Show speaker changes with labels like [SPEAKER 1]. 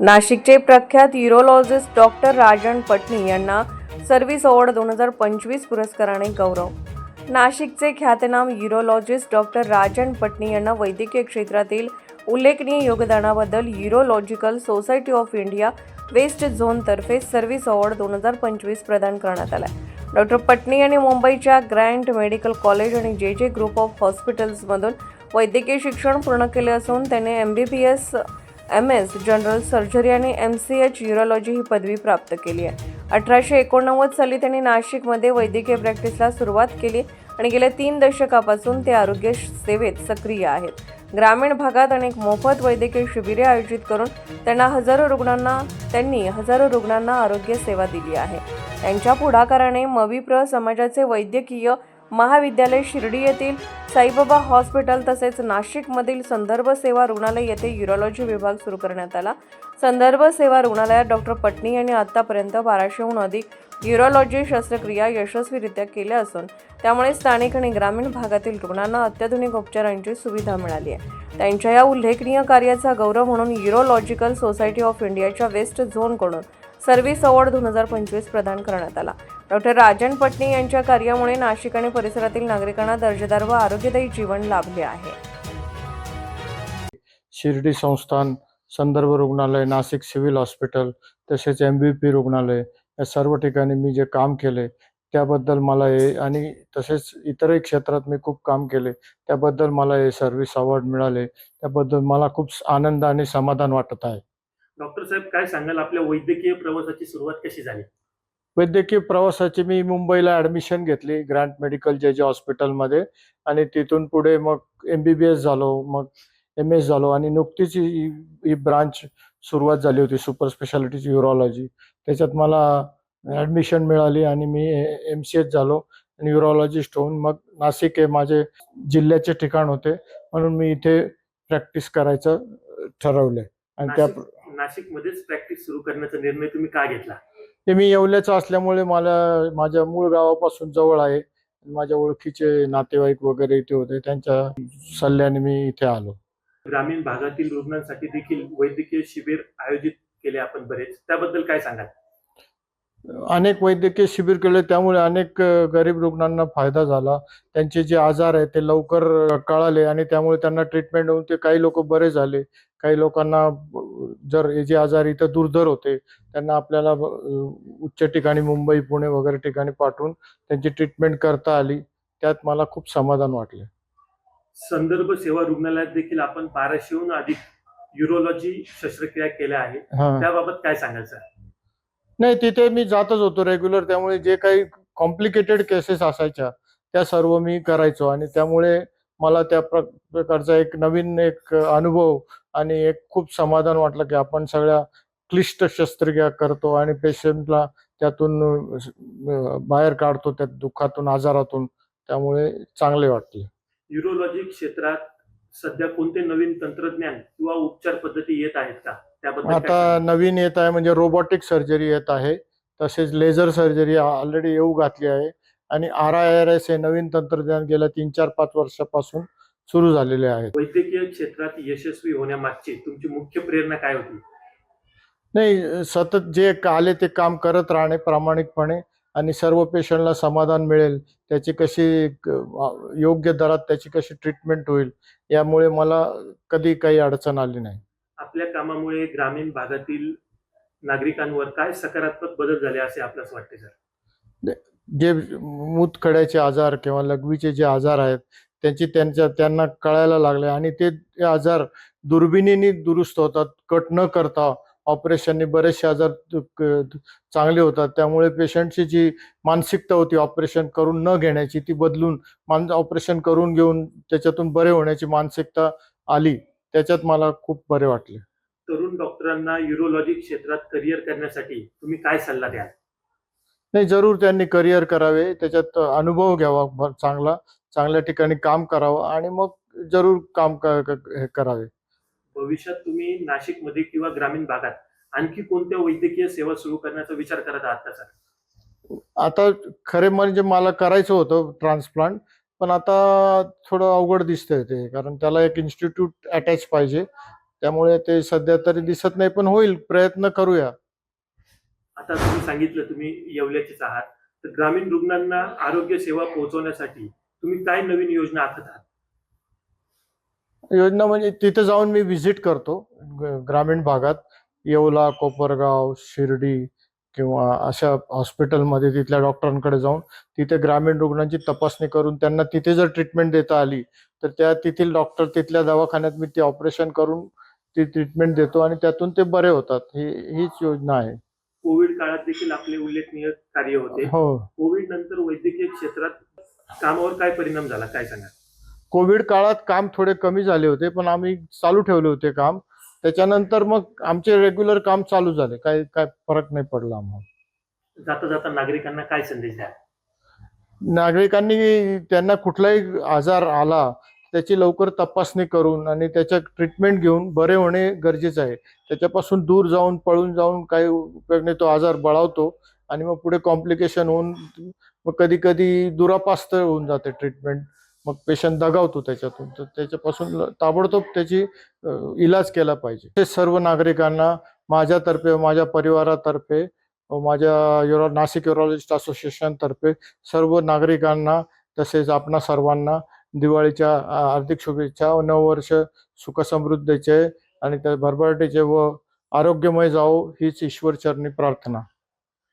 [SPEAKER 1] नाशिकचे प्रख्यात urologist doctor Rajan Patni यांना सर्व्हिस अवॉर्ड दोन हजार पंचवीस पुरस्काराने गौरव. नाशिकचे ख्यातनाम युरोलॉजिस्ट डॉक्टर राजन पटणी यांना वैद्यकीय क्षेत्रातील उल्लेखनीय योगदानाबद्दल urological society of India west झोनतर्फे service award दोन हजार पंचवीस प्रदान करण्यात आला डॉक्टर पटणी यांनी मुंबईच्या ग्रँड मेडिकल कॉलेज आणि जे जे ग्रुप ऑफ हॉस्पिटल्समधून वैद्यकीय शिक्षण पूर्ण केले असून त्यांनी M B B S M S general surgery आणि एम सी एच युरोलॉजी ही पदवी प्राप्त केली आहे. अठराशे एकोणनव्वद साली त्यांनी नाशिकमध्ये वैद्यकीय प्रॅक्टिसला सुरुवात केली आणि गेल्या तीन दशकापासून ते आरोग्य सेवेत सक्रिय आहेत. ग्रामीण भागात अनेक मोफत वैद्यकीय शिबिरे आयोजित करून त्यांना हजारो रुग्णांना त्यांनी हजारो रुग्णांना आरोग्य सेवा दिली आहे. त्यांच्या पुढाकाराने मविप्र समाजाचे वैद्यकीय महाविद्यालय शिर्डी येथील साईबाबा हॉस्पिटल तसेच नाशिकमधील संदर्भ सेवा रुग्णालय येथे युरोलॉजी विभाग सुरू करण्यात आला. संदर्भ सेवा रुग्णालयात डॉक्टर पटणी यांनी आतापर्यंत बाराशेहून अधिक युरोलॉजी शस्त्रक्रिया यशस्वीरित्या केल्या असून त्यामुळे स्थानिक आणि ग्रामीण भागातील रुग्णांना अत्याधुनिक उपचारांची सुविधा मिळाली आहे. त्यांच्या या उल्लेखनीय कार्याचा गौरव म्हणून युरोलॉजिकल सोसायटी ऑफ इंडियाच्या वेस्ट झोनकडून सर्व्हिस अवॉर्ड दोन हजार पंचवीस प्रदान करण्यात आला. डॉक्टर राजन पटनी यांच्या कार्यामुळे नाशिक आणि परिसरातील नागरिकांना दर्जेदार व आरोग्यदायी जीवन लाभले आहे.
[SPEAKER 2] शिर्डी संस्थान संदर्भ रुग्णालय नाशिक सिव्हिल हॉस्पिटल तसेच एम बी पी रुग्णालय या सर्व ठिकाणी मी जे काम केले त्याबद्दल मला हे आणि तसेच इतरही क्षेत्रात मी खूप काम केले त्याबद्दल मला हे सर्व्हिस अवॉर्ड मिळाले. त्याबद्दल मला खूप आनंद आणि समाधान वाटत आहे.
[SPEAKER 3] डॉक्टर साहेब काय सांगाल? आपल्या वैद्यकीय प्रवासाची सुरुवात कशी झाली?
[SPEAKER 2] वैद्यकीय प्रवासाची मी मुंबईला ॲडमिशन घेतली ग्रँट मेडिकल जे जे हॉस्पिटलमध्ये आणि तिथून पुढे मग एम बी बी एस झालो मग एम एस झालो. आणि नुकतीच ही ही ब्रांच सुरुवात झाली होती सुपर स्पेशालिटीची युरोलॉजी त्याच्यात मला ॲडमिशन मिळाली आणि मी एम सी एच झालो. आणि युरोलॉजिस्ट होऊन मग नाशिक हे माझे जिल्ह्याचे ठिकाण होते. म्हणून मी इथे प्रॅक्टिस करायचं ठरवलंय. आणि त्या
[SPEAKER 3] नाशिकमध्येच प्रॅक्टिस सुरू करण्याचा निर्णय तुम्ही का घेतला?
[SPEAKER 2] ते मी येवल्याचं असल्यामुळे मला माझ्या मूळ गावापासून जवळ आहे. माझ्या ओळखीचे नातेवाईक वगैरे इथे होते. त्यांच्या सल्ल्याने मी इथे आलो.
[SPEAKER 3] ग्रामीण भागातील रुग्णांसाठी देखील वैद्यकीय शिबिर आयोजित केले आपण बरेच. त्याबद्दल काय सांगाल?
[SPEAKER 2] अनेक वैद्यकीय शिबिर केले त्यामुळे अनेक गरीब रुग्णांना फायदा झाला. त्यांचे जे आजार आहेत ते लवकर कळाले आणि त्यामुळे त्यांना ट्रीटमेंट होऊन ते काही लोक बरे झाले. काही लोकांना जर हे जे आजार इथं दुर्धर होते त्यांना आपल्याला उच्च ठिकाणी मुंबई पुणे वगैरे ठिकाणी पाठवून त्यांची ट्रीटमेंट करता आली. त्यात मला खूप समाधान वाटले.
[SPEAKER 3] संदर्भ सेवा रुग्णालयात देखील आपण बाराशेहून अधिक युरोलॉजी शस्त्रक्रिया केल्या आहेत. त्याबाबत काय सर
[SPEAKER 2] नाही तिथे मी जातच होतो रेग्युलर त्यामुळे जे काही कॉम्प्लिकेटेड केसेस असायच्या त्या सर्व मी करायचो. आणि त्यामुळे मला त्या प्रकारचा एक नवीन एक अनुभव आणि एक खूप समाधान वाटलं की आपण सगळ्या क्लिष्ट शस्त्रक्रिया करतो आणि पेशंटला त्यातून बाहेर काढतो त्या दुःखातून आजारातून. त्यामुळे चांगले वाटले.
[SPEAKER 3] युरोलॉजी क्षेत्रात सध्या कोणते नवीन तंत्रज्ञान किंवा उपचार पद्धती येत आहेत का? त्याबद्दल
[SPEAKER 2] आता? नवीन येत आहे म्हणजे रोबोटिक सर्जरी येत आहे तसेच लेझर सर्जरी ऑलरेडी येऊ घातली आहे आणि आर आय आर एस हे नवीन तंत्रज्ञान गेल्या तीन चार पाच वर्षापासून सुरू झालेले आहे
[SPEAKER 3] वैद्यकीय क्षेत्रात यशस्वी होण्यामागची तुमची मुख्य प्रेरणा काय होती?
[SPEAKER 2] नाही सतत जे आले ते काम करत राहणे प्रामाणिकपणे आणि सर्व पेशंटला समाधान मिळेल त्याची कशी योग्य दरात त्याची कशी ट्रीटमेंट होईल यामुळे मला कधी काही अडचण आली नाही.
[SPEAKER 3] आपल्या कामामुळे ग्रामीण भागातील नागरिकांवर काय सकारात्मक बदल झाले असे आपल्यास वाटते सर?
[SPEAKER 2] जे मूतखड्याचे आजार किंवा लघवीचे जे आजार आहेत त्यांची त्यांच्या त्यांना कळायला लागले आणि ते आजार दुर्बिणीने दुरुस्त होतात कट न करता ऑपरेशनने बरेचसे आजार चांगले होतात. त्यामुळे पेशंटची जी मानसिकता होती ऑपरेशन करून न घेण्याची ती बदलून मान ऑपरेशन करून घेऊन त्याच्यातून बरे होण्याची मानसिकता आली त्याच्यात मला खूप बरे वाटले.
[SPEAKER 3] तरुण डॉक्टरांना युरोलॉजी क्षेत्रात करिअर करण्यासाठी तुम्ही काय सल्ला द्याल?
[SPEAKER 2] नाही जरूर त्यांनी करिअर करावे त्याच्यात अनुभव घ्यावा चांगला चांगल्या ठिकाणी काम करावं आणि मग जरूर काम करावे.
[SPEAKER 3] भविष्यात तुम्ही नाशिकमध्ये किंवा ग्रामीण भागात आणखी कोणत्या वैद्यकीय सेवा सुरू करण्याचा विचार करत आहात का सर?
[SPEAKER 2] आता खरे म्हणजे मला करायचं होतं ट्रान्सप्लांट पण आता थोडं अवघड दिसतंय ते कारण त्याला एक इन्स्टिट्यूट अटॅच पाहिजे. त्यामुळे ते सध्या तरी दिसत नाही पण होईल प्रयत्न करूया.
[SPEAKER 3] आता तुम्ही सांगितलं तुम्ही येवल्याचेच आहात. तर ग्रामीण रुग्णांना आरोग्य सेवा पोहोचवण्यासाठी तुम्ही काय नवीन योजना आखत आहात?
[SPEAKER 2] योजना म्हणजे तिथे जाऊन मी व्हिजिट करतो. ग्रामीण भागात येवला कोपरगाव शिर्डी किंवा अशा हॉस्पिटलमध्ये तिथल्या डॉक्टरांकडे जाऊन तिथे ग्रामीण रुग्णांची तपासणी करून त्यांना तिथे जर ट्रीटमेंट देता आली तर त्या तेथील डॉक्टर तिथल्या दवाखान्यात मी ते ऑपरेशन करून ती ट्रीटमेंट देतो आणि त्यातून ते बरे होतात. ही हीच योजना आहे.
[SPEAKER 3] कोविड काळात देखील आपले उल्लेखनीय कार्य होते.
[SPEAKER 2] हो.
[SPEAKER 3] कोविड नंतर वैद्यकीय क्षेत्रात कामावर काय परिणाम झाला? काय सांगा
[SPEAKER 2] कोविड काळात काम थोडे कमी झाले होते पण आम्ही चालू ठेवले होते काम. त्याच्यानंतर मग आमचे रेग्युलर काम चालू झाले. काय काय फरक नाही पडला आम्हाला.
[SPEAKER 3] जाता जाता नागरिकांना काय संदेश द्या
[SPEAKER 2] नागरिकांनी त्यांना कुठलाही आजार आला त्याची लवकर तपासणी करून आणि त्याच्या ट्रीटमेंट घेऊन बरे होणे गरजेचं आहे. त्याच्यापासून दूर जाऊन पळून जाऊन काही उपयोग नाही तो आजार बळावतो आणि मग पुढे कॉम्प्लिकेशन होऊन मग कधी कधी दुरापास्त होऊन जाते ट्रीटमेंट मग पेशंट दगावतो त्याच्यातून. तर त्याच्यापासून ताबडतोब त्याची इलाज केला पाहिजे. ते सर्व नागरिकांना माझ्यातर्फे माझ्या परिवारातर्फे माझ्या युरो नाशिक युरोलॉजिस्ट असोसिएशन तर्फे सर्व नागरिकांना तसेच आपणा सर्वांना दिवाळीच्या हार्दिक शुभेच्छा नववर्ष सुखसमृद्धीचे आणि त्या भरभराटीचे व आरोग्यमय जावो हीच ईश्वरचरणी प्रार्थना.